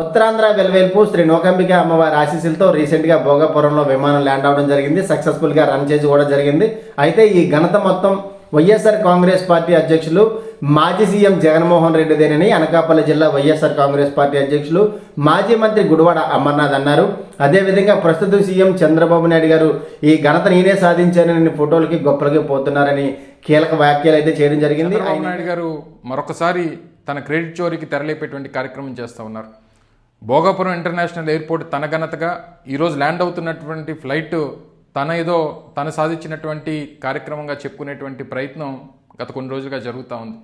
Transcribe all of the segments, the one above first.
ఉత్తరాంధ్ర వెల్వేల్పు శ్రీ నోకంబిక అమ్మవారి ఆశీస్సులతో రీసెంట్గా భోగాపురంలో విమానం ల్యాండ్ అవడం జరిగింది. సక్సెస్ఫుల్గా రన్ చేసి కూడా జరిగింది. అయితే ఈ ఘనత మొత్తం వైఎస్ఆర్ కాంగ్రెస్ పార్టీ అధ్యక్షులు మాజీ సీఎం జగన్మోహన్ రెడ్డిదేనని అనకాపల్లి జిల్లా వైఎస్ఆర్ కాంగ్రెస్ పార్టీ అధ్యక్షులు మాజీ మంత్రి గుడివాడ అమర్నాథ్ అన్నారు. అదేవిధంగా ప్రస్తుత సీఎం చంద్రబాబు నాయుడు గారు ఈ ఘనత నేనే సాధించానని ఫోటోలకి గొప్పలకి పోతున్నారని కీలక వ్యాఖ్యలు అయితే చేయడం జరిగింది. నాయుడు గారు మరొకసారి తన క్రెడిట్ చోరీకి తెరలేపేటువంటి కార్యక్రమం చేస్తూ ఉన్నారు. భోగాపురం ఇంటర్నేషనల్ ఎయిర్పోర్ట్ తన ఘనతగా ఈరోజు ల్యాండ్ అవుతున్నటువంటి ఫ్లైట్ తన ఏదో తను సాధించినటువంటి కార్యక్రమంగా చెప్పుకునేటువంటి ప్రయత్నం గత కొన్ని రోజులుగా జరుగుతూ ఉంది.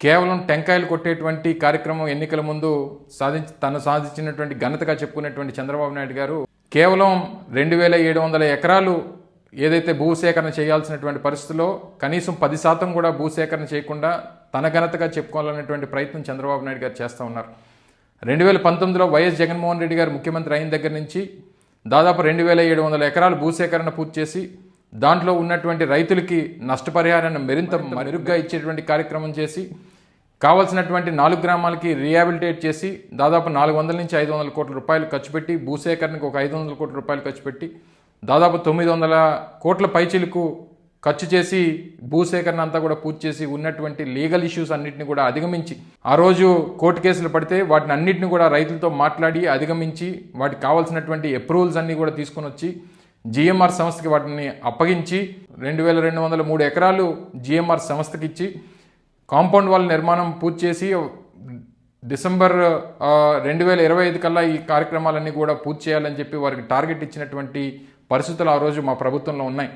కేవలం టెంకాయలు కొట్టేటువంటి కార్యక్రమం ఎన్నికల ముందు సాధించి తను సాధించినటువంటి ఘనతగా చెప్పుకునేటువంటి చంద్రబాబు నాయుడు గారు కేవలం రెండు వేల ఏడు వందల ఎకరాలు ఏదైతే భూసేకరణ చేయాల్సినటువంటి పరిస్థితిలో కనీసం పది శాతం కూడా భూసేకరణ చేయకుండా తన ఘనతగా చెప్పుకోవాలనేటువంటి ప్రయత్నం చంద్రబాబు నాయుడు గారు చేస్తూ ఉన్నారు. రెండు వేల పంతొమ్మిదిలో వైఎస్ జగన్మోహన్ రెడ్డి గారు ముఖ్యమంత్రి అయిన దగ్గర నుంచి దాదాపు రెండు వేల ఏడు వందల ఎకరాలు భూసేకరణ పూర్తి చేసి దాంట్లో ఉన్నటువంటి రైతులకి నష్టపరిహారాన్ని మరింత మెరుగ్గా ఇచ్చేటువంటి కార్యక్రమం చేసి కావాల్సినటువంటి నాలుగు గ్రామాలకి రీహాబిలిటేట్ చేసి దాదాపు నాలుగు వందల నుంచి ఐదు వందల కోట్ల రూపాయలు ఖర్చు పెట్టి భూసేకరణకు ఒక ఐదు వందల కోట్ల రూపాయలు ఖర్చు పెట్టి దాదాపు తొమ్మిది వందల కోట్ల పైచిలకు ఖర్చు చేసి భూసేకరణ అంతా కూడా పూర్తి చేసి ఉన్నటువంటి లీగల్ ఇష్యూస్ అన్నింటిని కూడా అధిగమించి ఆ రోజు కోర్టు కేసులు పడితే వాటిని అన్నింటిని కూడా రైతులతో మాట్లాడి అధిగమించి వాటికి కావాల్సినటువంటి అప్రూవల్స్ అన్నీ కూడా తీసుకొని వచ్చి జిఎంఆర్ సంస్థకి వాటిని అప్పగించి రెండు వేల రెండు వందల మూడు ఎకరాలు జిఎంఆర్ సంస్థకి ఇచ్చి కాంపౌండ్ వాల్ నిర్మాణం పూర్తి చేసి డిసెంబర్ రెండు వేల ఇరవై ఐదు కల్లా ఈ కార్యక్రమాలన్నీ కూడా పూర్తి చేయాలని చెప్పి వారికి టార్గెట్ ఇచ్చినటువంటి పరిస్థితులు ఆ రోజు మా ప్రభుత్వంలో ఉన్నాయి.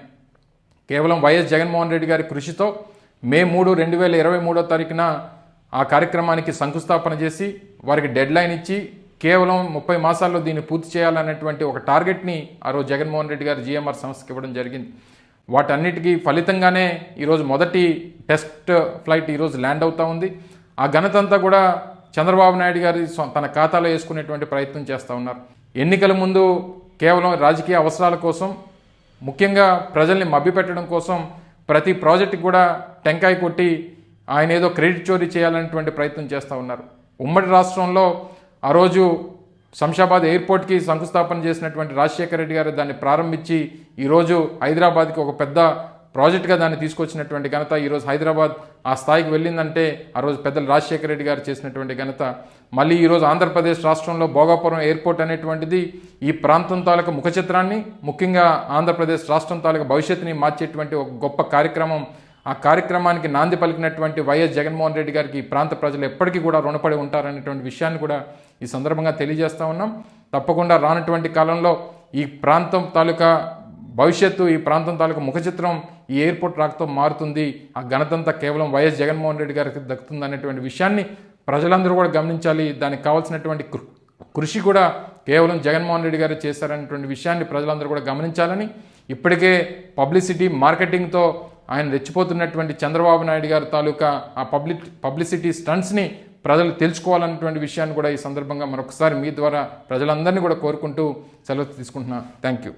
కేవలం వైఎస్ జగన్మోహన్ రెడ్డి గారి కృషితో మే మూడు రెండు వేల ఇరవై మూడో తారీఖున ఆ కార్యక్రమానికి శంకుస్థాపన చేసి వారికి డెడ్ లైన్ ఇచ్చి కేవలం ముప్పై మాసాల్లో దీన్ని పూర్తి చేయాలనేటువంటి ఒక టార్గెట్ని ఆ రోజు జగన్మోహన్ రెడ్డి గారు జిఎంఆర్ సంస్థకి ఇవ్వడం జరిగింది. వాటన్నిటికీ ఫలితంగానే ఈరోజు మొదటి టెస్ట్ ఫ్లైట్ ఈరోజు ల్యాండ్ అవుతా ఉంది. ఆ ఘనతంతా కూడా చంద్రబాబు నాయుడు గారి తన ఖాతాలో వేసుకునేటువంటి ప్రయత్నం చేస్తూ ఉన్నారు. ఎన్నికల ముందు కేవలం రాజకీయ అవసరాల కోసం ముఖ్యంగా ప్రజల్ని మభ్యపెట్టడం కోసం ప్రతి ప్రాజెక్టుకి కూడా టెంకాయ కొట్టి ఆయన ఏదో క్రెడిట్ చోరీ చేయాలనేటువంటి ప్రయత్నం చేస్తూ ఉన్నారు. ఉమ్మడి రాష్ట్రంలో ఆ రోజు శంషాబాద్ ఎయిర్పోర్ట్కి శంకుస్థాపన చేసినటువంటి రాజశేఖర రెడ్డి గారు దాన్ని ప్రారంభించి ఈరోజు హైదరాబాద్కి ఒక పెద్ద ప్రాజెక్ట్గా దాన్ని తీసుకొచ్చినటువంటి ఘనత ఈరోజు హైదరాబాద్ ఆ స్థాయికి వెళ్ళిందంటే ఆ రోజు పెద్దలు రాజశేఖర రెడ్డి గారు చేసినటువంటి ఘనత. మళ్ళీ ఈరోజు ఆంధ్రప్రదేశ్ రాష్ట్రంలో భోగాపురం ఎయిర్పోర్ట్ అనేటువంటిది ఈ ప్రాంతం తాలూకా ముఖ చిత్రాన్ని ముఖ్యంగా ఆంధ్రప్రదేశ్ రాష్ట్రం తాలూకా భవిష్యత్తుని మార్చేటువంటి ఒక గొప్ప కార్యక్రమం. ఆ కార్యక్రమానికి నాంది పలికినటువంటి వైఎస్ జగన్మోహన్ రెడ్డి గారికి ఈ ప్రాంత ప్రజలు ఎప్పటికీ కూడా రుణపడి ఉంటారనేటువంటి విషయాన్ని కూడా ఈ సందర్భంగా తెలియజేస్తూ ఉన్నాం. తప్పకుండా రానటువంటి కాలంలో ఈ ప్రాంతం తాలూకా భవిష్యత్తు ఈ ప్రాంతం తాలూకా ముఖచిత్రం ఈ ఎయిర్పోర్ట్ రాకతో మారుతుంది. ఆ ఘనతంతా కేవలం వైఎస్ జగన్మోహన్ రెడ్డి గారికి దక్కుతుంది అనేటువంటి విషయాన్ని ప్రజలందరూ కూడా గమనించాలి. దానికి కావాల్సినటువంటి కృ- కృషి కూడా కేవలం జగన్మోహన్ రెడ్డి గారు చేశారనేటువంటి విషయాన్ని ప్రజలందరూ కూడా గమనించాలని ఇప్పటికే పబ్లిసిటీ మార్కెటింగ్తో ఆయన రెచ్చిపోతున్నటువంటి చంద్రబాబు నాయుడు గారి తాలూకా ఆ పబ్లిక్ పబ్లిసిటీ స్టంట్స్ని ప్రజలు తెలుసుకోవాలన్నటువంటి విషయాన్ని కూడా ఈ సందర్భంగా మరొకసారి మీ ద్వారా ప్రజలందరినీ కూడా కోరుకుంటూ సెలవు తీసుకుంటున్నా. Thank you.